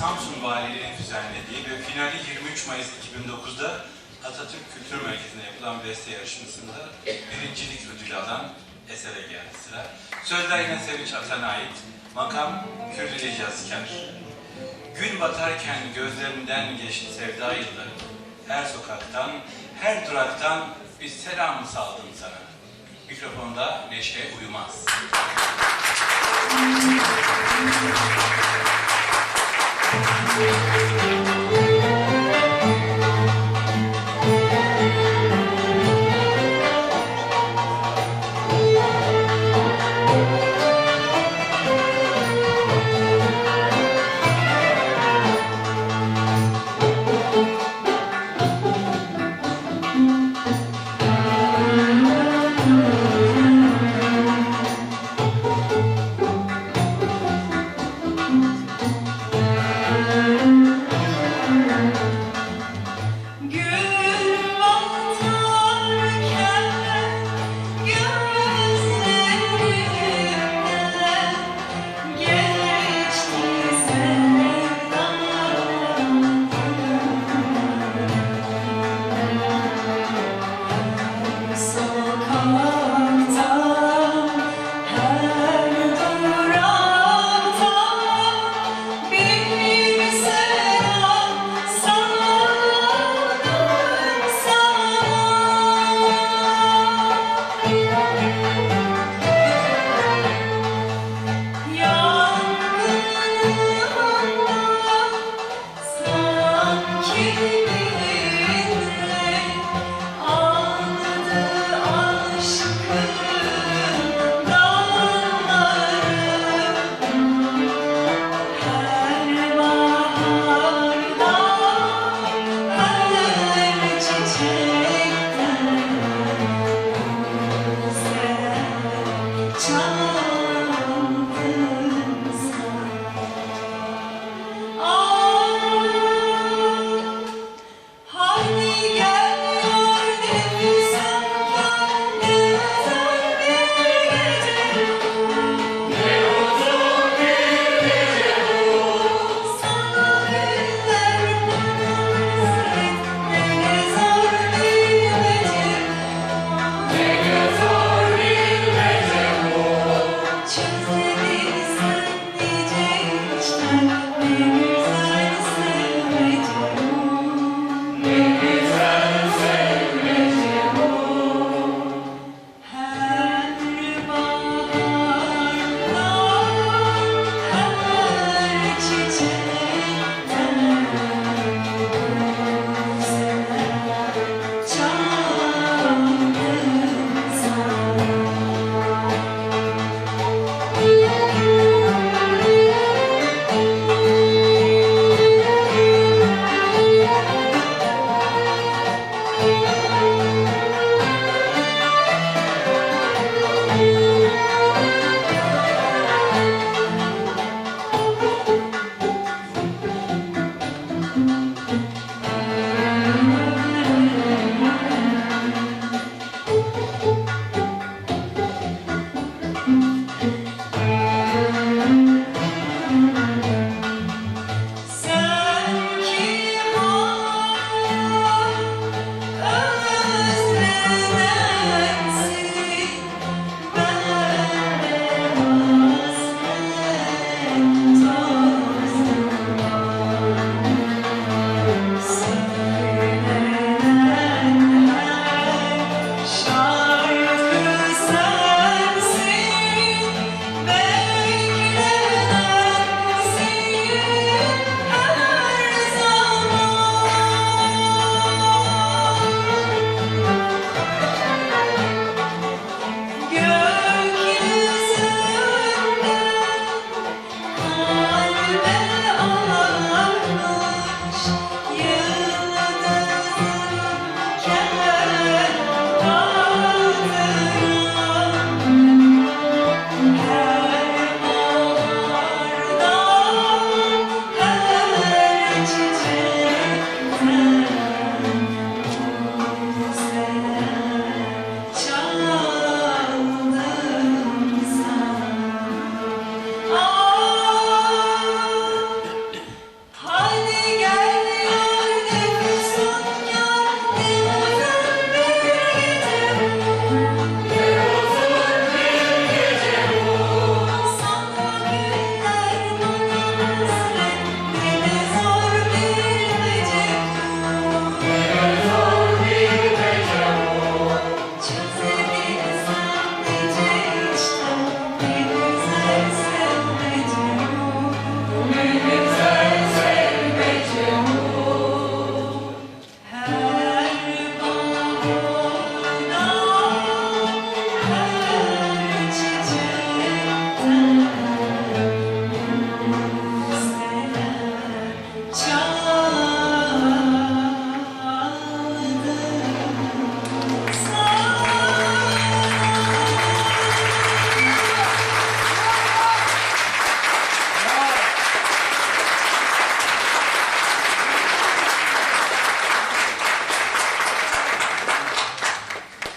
Samsun Valiliği'nin düzenlediği ve finali 23 Mayıs 2009'da Atatürk Kültür Merkezi'nde yapılan beste yarışmasında birincilik ödülü alan esere geldi sıra. Sözler yine Sevinç Atan'a ait. Makam Kürdili Yazkar. Gün batarken gözlerimden geçti sevda yılları. Her sokaktan, her duraktan bir selam saldım sana. Mikrofonda Neşe Uyumaz. 情